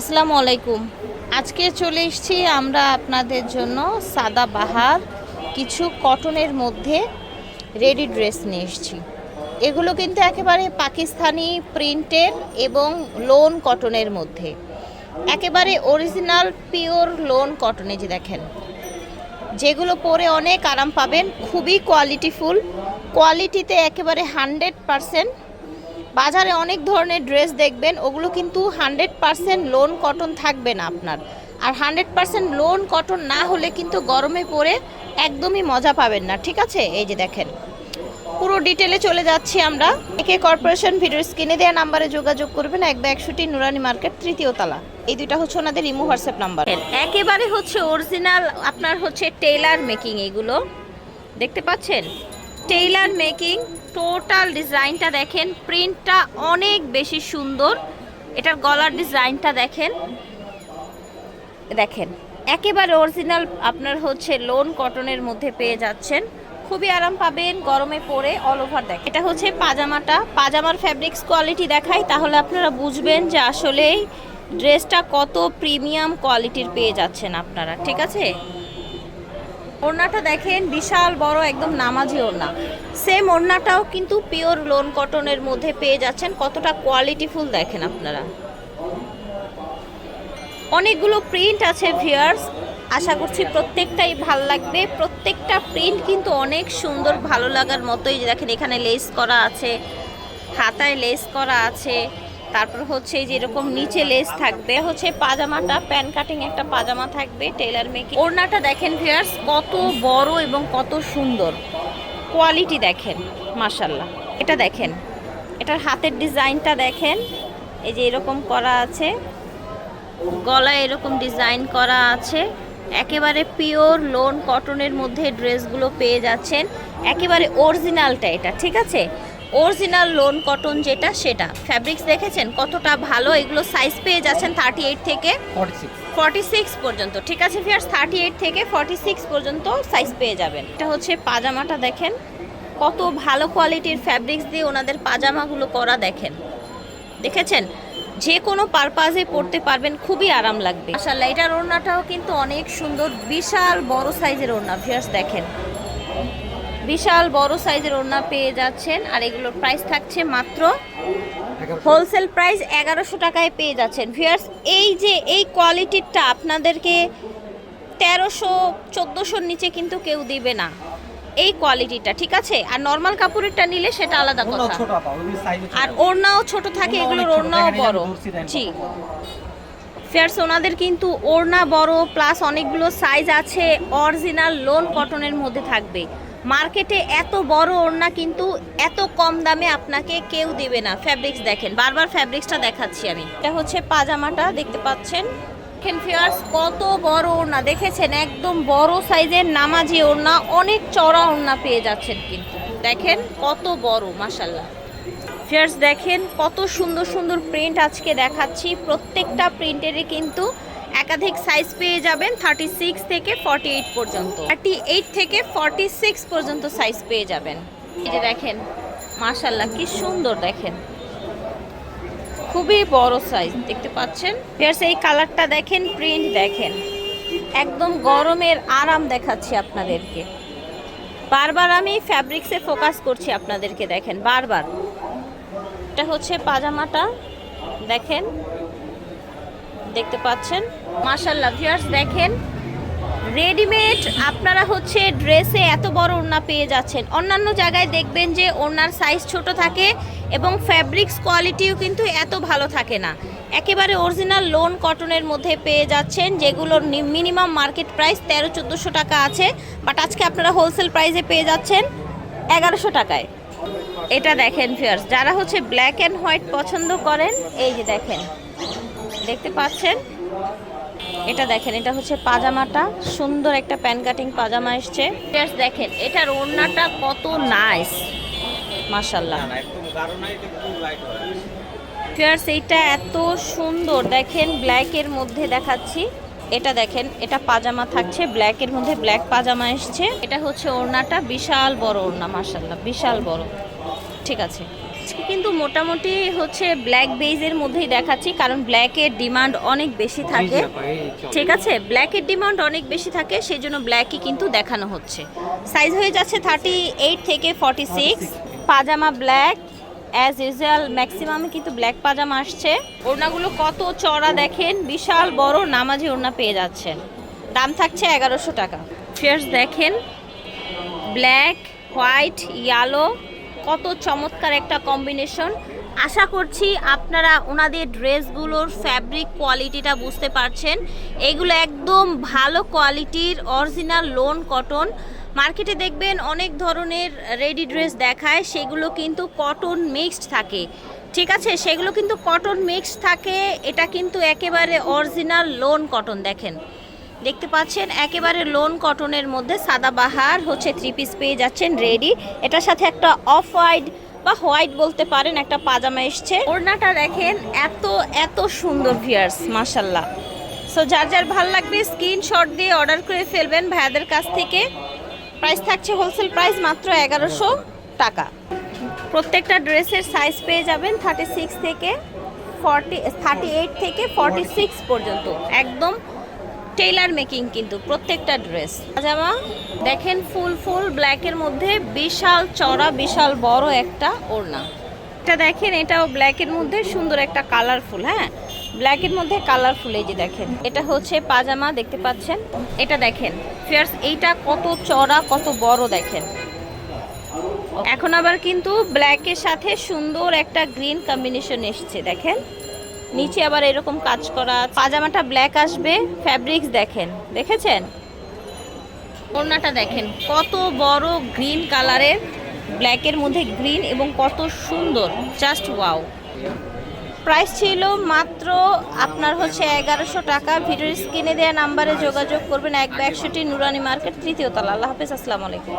আসসালামু আলাইকুম। আজকে চলে এসেছি আমরা আপনাদের জন্য সাদা বাহার, কিছু কটনের মধ্যে রেডি ড্রেস নিয়ে এসেছি। এগুলো কিন্তু একেবারে পাকিস্তানি প্রিন্টের এবং লোন কটনের মধ্যে। একেবারে অরিজিনাল, পিওর লোন কটনে যে দেখেন। যেগুলো পরে অনেক আরাম পাবেন, খুবই কোয়ালিটিফুল কোয়ালিটিতে একেবারে হান্ড্রেড পারসেন্ট বাজারে অনেক ধরনের ড্রেস দেখবেন, ওগুলো কিন্তু হান্ড্রেড পারসেন্ট লোন কটন থাকবে না আপনার। আর হান্ড্রেড পারসেন্ট লোন কটন না হলে কিন্তু গরমে পরে একদমই মজা পাবেন না, ঠিক আছে? এই যে দেখেন। পুরো ডিটেলে চলে যাচ্ছি আমরা। একে কর্পোরেশন ভিডিও স্ক্রিনে দেওয়া নাম্বারে যোগাযোগ করবেন, এক একষট্টি নুরানি মার্কেট তৃতীয় তলা। এই দুইটা হচ্ছে ওনাদের ইমো হোয়াটসঅ্যাপ নাম্বার। একেবারে হচ্ছে অরিজিনাল, আপনার হচ্ছে টেইলার মেকিং এগুলো। দেখতে পাচ্ছেন? টেইলার মেকিং, টোটাল ডিজাইনটা দেখেন, প্রিন্টটা অনেক বেশি সুন্দর। এটার গলার ডিজাইনটা দেখেন। দেখেন, একেবারে অরিজিনাল আপনার হচ্ছে লোন কটনের মধ্যে পেয়ে যাচ্ছেন। খুবই আরাম পাবেন, গরমে পরে অল ওভার দেখ এটা হচ্ছে পাজামাটা। পাজামার ফ্যাব্রিক্স কোয়ালিটি দেখাই, তাহলে আপনারা বুঝবেন যে আসলেই ড্রেসটা কত প্রিমিয়াম কোয়ালিটির পেয়ে যাচ্ছেন আপনারা, ঠিক আছে? ওড়নাটা দেখেন, বিশাল বড় একদম নামাজি ওড়না। সেম ওড়নাটাও কিন্তু পিওর লোন কটনের মধ্যে পেয়ে যাচ্ছেন। কতটা কোয়ালিটিফুল দেখেন আপনারা। অনেকগুলো প্রিন্ট আছে ভিয়ার্স আশা করছি প্রত্যেকটাই ভালো লাগবে। প্রত্যেকটা প্রিন্ট কিন্তু অনেক সুন্দর, ভালো লাগার মতোই দেখেন এখানে লেস করা আছে, হাতায় লেস করা আছে। তারপর হচ্ছে যে এরকম নিচে লেস থাকবে, হচ্ছে পাজামাটা, প্যান কাটিং একটা পাজামা থাকবে টেলার মেকিং ওড়নাটা দেখেন ভিয়ার্স কত বড় এবং কত সুন্দর। কোয়ালিটি দেখেন মাশাল্লাহ এটা দেখেন, এটার হাতের ডিজাইনটা দেখেন, এই যে এরকম করা আছে। গলায় এরকম ডিজাইন করা আছে। একেবারে পিওর লোন কটনের মধ্যে ড্রেসগুলো পেয়ে যাচ্ছেন। একেবারে অরিজিনালটা এটা, ঠিক আছে? অরিজিনাল লোন কটন যেটা সেটা। ফ্যাব্রিক্স দেখেছেন? কতটা ভালো? এগুলো সাইজ পেয়ে যাচ্ছেন থার্টি এইট থেকে ফর্টি সিক্স পর্যন্ত। ঠিক আছে ফিয়ার্স থার্টি এইট থেকে ফর্টি সিক্স পর্যন্ত সাইজ পেয়ে যাবেন। এটা হচ্ছে পাজামাটা দেখেন। কত ভালো কোয়ালিটির ফ্যাব্রিক্স দিয়ে ওনাদের পাজামাগুলো করা দেখেন। দেখেছেন? যে কোনো পারপাজে পড়তে পারবেন খুবই আরাম লাগবে। মাশাআল্লাহ এটার ওড়নাটাও কিন্তু অনেক সুন্দর বিশাল বড় সাইজের ওড়না। ভিউয়ার্স দেখেন। বিশাল বড় সাইজের ওড়না পেয়ে যাচ্ছেন আর এগুলোর প্রাইস থাকছে মাত্র হোলসেল প্রাইস এগারোশো টাকায় পেয়ে যাচ্ছেন। ভিউয়ার্স এই যে এই কোয়ালিটিরটা আপনাদেরকে তেরোশো চোদ্দোশোর নিচে কিন্তু কেউ দিবে না। এই কোয়ালিটিটা ঠিক আছে? আর নর্মাল কাপড়েরটা নিলে সেটা আলাদা কথা। আর ওড়নাও ছোট থাকে এগুলোর ওড়নাও বড়। জি। ফেয়ার্স ওনাদের কিন্তু ওড়না বড় প্লাস অনেকগুলো সাইজ আছে অরিজিনাল লোন কটনের মধ্যে থাকবে। মার্কেটে এত বড় ওড়না কিন্তু এত কম দামে আপনাকে কেউ দেবে না। ফ্যাব্রিক্স দেখেন, বারবার ফ্যাব্রিক্সটা দেখাচ্ছি আমি। এটা হচ্ছে পাজামাটা, দেখতে পাচ্ছেন। দেখেন ফিয়ার্স কত বড় ওড়না। দেখেছেন? একদম বড় সাইজের নামাজি ওড়না, অনেক চড়া ওড়না পেয়ে যাচ্ছেন কিন্তু। দেখেন, কত বড় মাসাল্লাহ ফিয়ার্স দেখেন কত সুন্দর সুন্দর প্রিন্ট আজকে দেখাচ্ছি। প্রত্যেকটা প্রিন্টেরই কিন্তু একাধিক সাইজ পেয়ে যাবেন থার্টি সিক্স থেকে ফর্টি এইট পর্যন্ত। থার্টি এইট থেকে ফর্টি সিক্স পর্যন্ত সাইজ পেয়ে যাবেন। এই যে দেখেন মাশাল্লাহ কি সুন্দর দেখেন। খুবই বড় সাইজ দেখতে পাচ্ছেন? ফিয়ার্স এই কালারটা দেখেন প্রিন্ট দেখেন। একদম গরমের আরাম দেখাচ্ছি আপনাদেরকে। বারবার আমি ফ্যাব্রিক্সে ফোকাস করছি আপনাদেরকে দেখেন, বারবার। এটা হচ্ছে পাজামাটা, দেখেন। দেখতে পাচ্ছেন। মাশাল্লাহ ভিউয়ার্স দেখেন। রেডিমেড আপনারা হচ্ছে ড্রেসে এত বড় ওড়না পেয়ে যাচ্ছেন। অন্যান্য জায়গায় দেখবেন যে ওড়নার সাইজ ছোট থাকে এবং ফ্যাব্রিক্স কোয়ালিটিও কিন্তু এত ভালো থাকে না। একেবারে অরিজিনাল লোন কটনের মধ্যে পেয়ে যাচ্ছেন, যেগুলোর মিনিমাম মার্কেট প্রাইস তেরো চোদ্দোশো টাকা আছে। বাট আজকে আপনারা হোলসেল প্রাইসে পেয়ে যাচ্ছেন এগারোশো টাকায়। এটা দেখেন ফিয়ার্স যারা হচ্ছে ব্ল্যাক অ্যান্ড হোয়াইট পছন্দ করেন, এই যে দেখেন। দেখতে পাচ্ছেন? এটা দেখেন এটা হচ্ছে পাজামাটা। সুন্দর একটা প্যান কাটিং পাজামা এসছে। দেখেন এটার ওড়নাটা কত নাইস মাশাল্লাহ ফিয়ার্স এইটা এত সুন্দর। দেখেন ব্ল্যাকের মধ্যে দেখাচ্ছি। এটা দেখেন এটা পাজামা থাকছে ব্ল্যাকের মধ্যে ব্ল্যাক পাজামা এসছে। এটা হচ্ছে ওড়নাটা বিশাল বড় ওড়না মাশাল্লাহ বিশাল বড়। ঠিক আছে। আজকে কিন্তু মোটামুটি হচ্ছে ব্ল্যাক বেজের মধ্যেই দেখাচ্ছি কারণ ব্ল্যাকের ডিমান্ড অনেক বেশি থাকে। ঠিক আছে? ব্ল্যাকের ডিমান্ড অনেক বেশি থাকে সেই জন্য ব্ল্যাকই কিন্তু দেখানো হচ্ছে। সাইজ হয়ে যাচ্ছে থার্টি এইট থেকে ফর্টি সিক্স পাজামা ব্ল্যাক অ্যাজ ইউজুয়াল ম্যাক্সিমামে কিন্তু ব্ল্যাক পাজামা আসছে। ওড়নাগুলো কত চড়া দেখেন বিশাল বড় নামাজি ওড়না পেয়ে যাচ্ছেন। দাম থাকছে এগারোশো টাকা। ফেয়ার্স দেখেন ব্ল্যাক হোয়াইট ইয়েলো কত চমৎকার একটা কম্বিনেশন আশা করছি আপনারা ওনাদের ড্রেসগুলোর ফ্যাব্রিক কোয়ালিটিটা বুঝতে পারছেন। এগুলো একদম ভালো কোয়ালিটির অরিজিনাল লোন কটন মার্কেটে দেখবেন অনেক ধরনের রেডি ড্রেস দেখায়, সেগুলো কিন্তু কটন মিক্সড থাকে। ঠিক আছে? সেগুলো কিন্তু কটন মিক্সড থাকে, এটা কিন্তু একেবারে অরিজিনাল লোন কটন দেখেন। দেখতে পাচ্ছেন, একেবারে লোন কটনের মধ্যে সাদা বাহার হচ্ছে থ্রি পিস পেয়ে যাচ্ছেন রেডি এটার সাথে একটা অফ হোয়াইট বা হোয়াইট বলতে পারেন, একটা পাজামা এসছে। ওড়নাটা দেখেন, এত এত সুন্দর ভিয়ার্স মাশাল্লাহ সো যার যার ভালো লাগবে স্ক্রিনশট দিয়ে অর্ডার করে ফেলবেন ভাইয়াদের কাছ থেকে। প্রাইস থাকছে হোলসেল প্রাইস মাত্র এগারোশো টাকা। প্রত্যেকটা ড্রেসের সাইজ পেয়ে যাবেন থার্টি সিক্স থেকে ফর্টি থার্টি এইট থেকে ফর্টি সিক্স পর্যন্ত। একদম টেইলার মেকিং কিন্তু প্রত্যেকটা ড্রেস। পাজামা দেখেন ফুল ফুল ব্ল্যাকের মধ্যে বিশাল চড়া, বিশাল বড় একটা ওড়না। এটা দেখেন, এটাও ব্ল্যাকের মধ্যে সুন্দর একটা কালারফুল হ্যাঁ? ব্ল্যাকের মধ্যে কালারফুল এই যে দেখেন। এটা হচ্ছে পাজামা, দেখতে পাচ্ছেন? এটা দেখেন ফিয়ার্স এইটা কত চড়া, কত বড় দেখেন। এখন আবার কিন্তু ব্ল্যাকের সাথে সুন্দর একটা গ্রিন কম্বিনেশন এসছে, দেখেন? নিচে আবার এরকম কাজ করা পাজামাটা ব্ল্যাক আসবে ফ্যাব্রিক্স দেখেন, দেখেছেন? ওড়নাটা দেখেন, কত বড় গ্রিন কালারের ব্ল্যাকের মধ্যে গ্রিন এবং কত সুন্দর জাস্ট ওয়াও প্রাইস ছিল মাত্র আপনার হচ্ছে এগারোশো টাকা। ভিডিওর স্ক্রিনে দেওয়া নাম্বারে যোগাযোগ করবেন, এক একশোটি নুরানি মার্কেট তৃতীয় তলা। আল্লাহ হাফেজ, আসসালামু আলাইকুম।